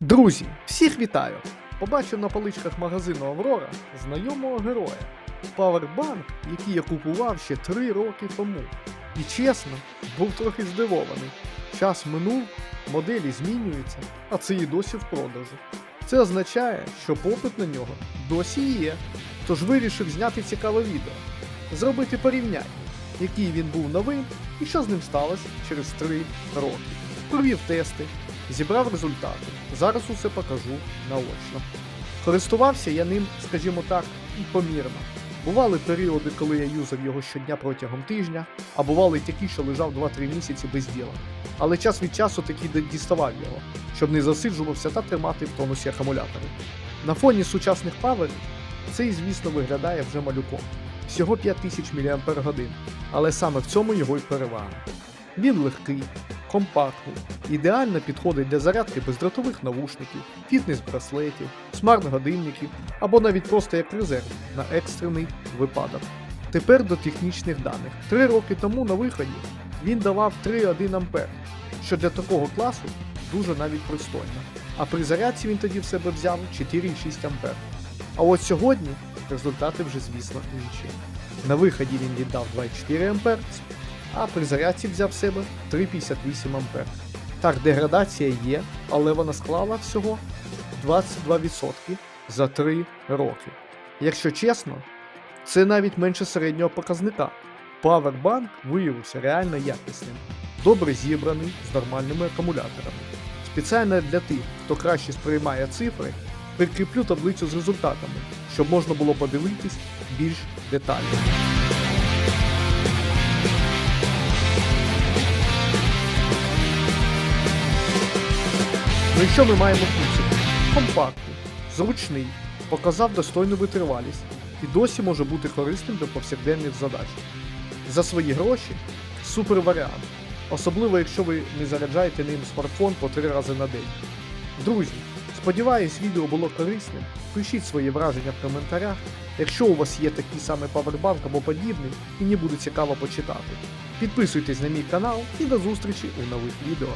Друзі, всіх вітаю! Побачив на поличках магазину Аврора знайомого героя. Павербанк, який я купував ще 3 роки тому. І чесно, був трохи здивований. Час минув, моделі змінюються, а це і досі в продажу. Це означає, що попит на нього досі є. Тож вирішив зняти цікаве відео, зробити порівняння, який він був новим і що з ним сталося через 3 роки. Провів тести, зібрав результати. Зараз усе покажу наочно. Користувався я ним, скажімо так, і помірно. Бували періоди, коли я юзав його щодня протягом тижня, а бували такі, що лежав 2-3 місяці без діла. Але час від часу таки діставав його, щоб не засиджувався та тримати в тонусі акумулятори. На фоні сучасних паверів цей, звісно, виглядає вже малюком. Всього 5000 мАч, але саме в цьому його й перевага. Він легкий, компактний, ідеально підходить для зарядки бездротових навушників, фітнес-браслетів, смарт-годинників або навіть просто як резерв на екстрений випадок. Тепер до технічних даних. Три роки тому на виході він давав 3,1 А, що для такого класу дуже навіть пристойно. А при зарядці він тоді в себе взяв 4,6 А. А от сьогодні результати вже, звісно, інші. На виході він віддав 2,4 А, а при зарядці взяв себе 3,58 А. Так, деградація є, але вона склала всього 22% за 3 роки. Якщо чесно, це навіть менше середнього показника. Powerbank виявився реально якісним, добре зібраний з нормальними акумуляторами. Спеціально для тих, хто краще сприймає цифри, прикріплю таблицю з результатами, щоб можна було подивитись більш детально. Ну і що ми маємо підсумку? Компактний, зручний, показав достойну витривалість і досі може бути корисним для повсякденних задач. За свої гроші супер варіант, особливо якщо ви не заряджаєте ним смартфон по три рази на день. Друзі, сподіваюсь, відео було корисним. Пишіть свої враження в коментарях, якщо у вас є такий самий павербанк або подібний, мені буде цікаво почитати. Підписуйтесь на мій канал і до зустрічі у нових відео.